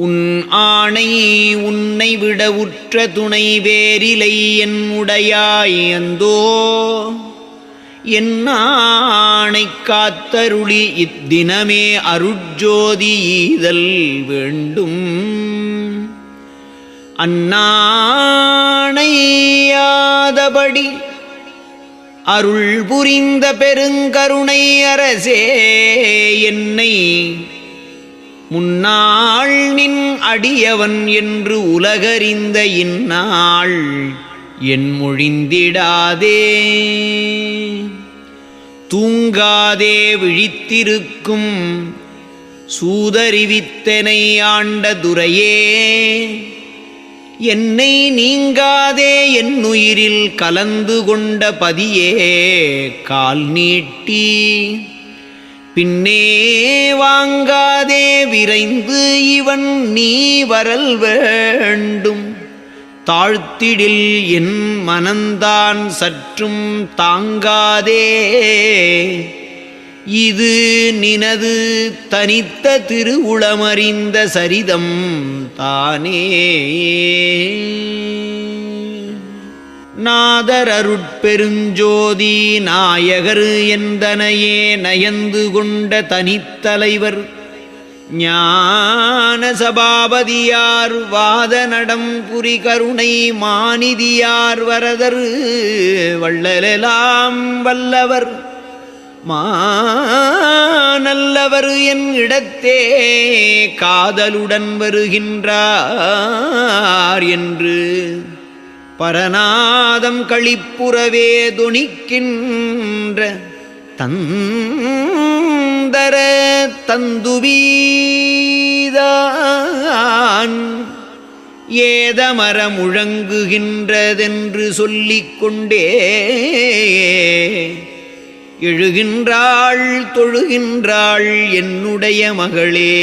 உன் ஆணை உன்னை விட உற்ற துணை வேரிலை என் உடையாய் அந்தோ. என் ஆணை காத்தருளி இத்தினமே அருட்ஜோதி ஈதல் வேண்டும். அந்நாணையாதபடி அருள் புரிந்த பெருங்கருணை அரசே என்னை முன்னாள் நின் அடியவன் என்று உலகறிந்த இந்நாள் என் மொழிந்திடாதே. தூங்காதே விழித்திருக்கும் சூதறிவித்தனை ஆண்ட துரையே. என்னை நீங்காதே என் உயிரில் கலந்து கொண்ட பதியே கால் நீட்டி பின்னே வாங்காதே விரைந்து இவன் நீ வரல் வேண்டும். தாழ்த்திடில் என் மனந்தான் சற்றும் தாங்காதே. இது நினது தனித்த திருவுளமறிந்த சரிதம் தானே. நாதரருட்பெருஞ்சோதி நாயகர் எந்தனையே நயந்து கொண்ட தனித்தலைவர். ஞான சபாபதியார் வாத நடம் புரி கருணை மாநிதியார் வரதர் வள்ளலெலாம் வல்லவர். மாநல்லவர் என் இடத்தே காதலுடன் வருகின்றார் என்று பரநாதம் களிப்புறவே துணிக்கின்ற தந்தர தந்துவீதான். ஏதமர முழங்குகின்றதென்று சொல்லிக் கொண்டே எழுகின்றாள் தொழுகின்றாள் என்னுடைய மகளே.